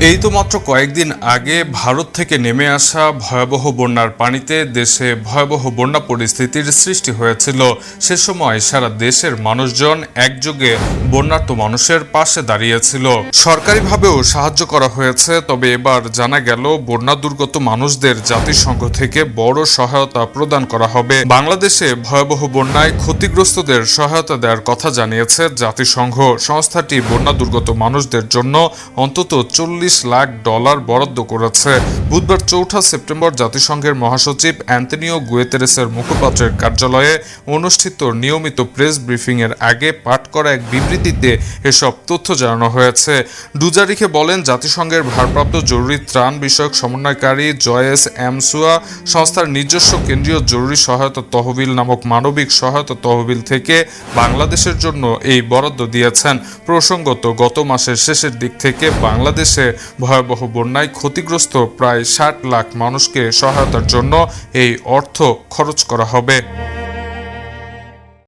এই তো মাত্র কয়েকদিন আগে ভারত থেকে নেমে আসা ভয়াবহ বন্যার পানিতে দেশে ভয়াবহ বন্যা পরিস্থিতির সৃষ্টি হয়েছিল। সে সময় সারা দেশের মানুষজন একযোগে বন্যার্ত মানুষের পাশে দাঁড়িয়েছিল। সরকারিভাবেও সাহায্য করা হয়েছে, তবে এবার জানা গেল বন্যা দুর্গত মানুষদের জাতিসংঘ থেকে বড় সহায়তা প্রদান করা হবে। বাংলাদেশে ভয়াবহ বন্যায় ক্ষতিগ্রস্তদের সহায়তা দেওয়ার কথা জানিয়েছে জাতিসংঘ। সংস্থাটি বন্যা দুর্গত মানুষদের জন্য অন্তত চল্লিশ লাখ ডলার বরাদ্দ করেছে। বুধবার চৌঠা সেপ্টেম্বর জাতিসংঘের মহাসচিব অ্যান্টনিও গুয়েতেরেসের মুখপাত্রের কার্যালয়ে অনুষ্ঠিত নিয়মিত প্রেস ব্রিফিংয়ের আগে পাঠ করা এক বিবৃতিতে এসব তথ্য জানানো হয়েছে। ডুজারিখে বলেন, জাতিসংঘের ভারপ্রাপ্ত জরুরি ত্রাণ বিষয়ক সমন্বয়কারী জয়েস এমসুয়া সংস্থার নিজস্ব কেন্দ্রীয় জরুরি সহায়তা তহবিল নামক মানবিক সহায়তা তহবিল থেকে বাংলাদেশের জন্য এই বরাদ্দ দিয়েছেন। প্রসঙ্গত, গত মাসের শেষের দিক থেকে বাংলাদেশে ভয়াবহ বন্যায় ক্ষতিগ্রস্ত প্রায় ষাট লাখ মানুষকে সহায়তার জন্য এই অর্থ খরচ করা হবে।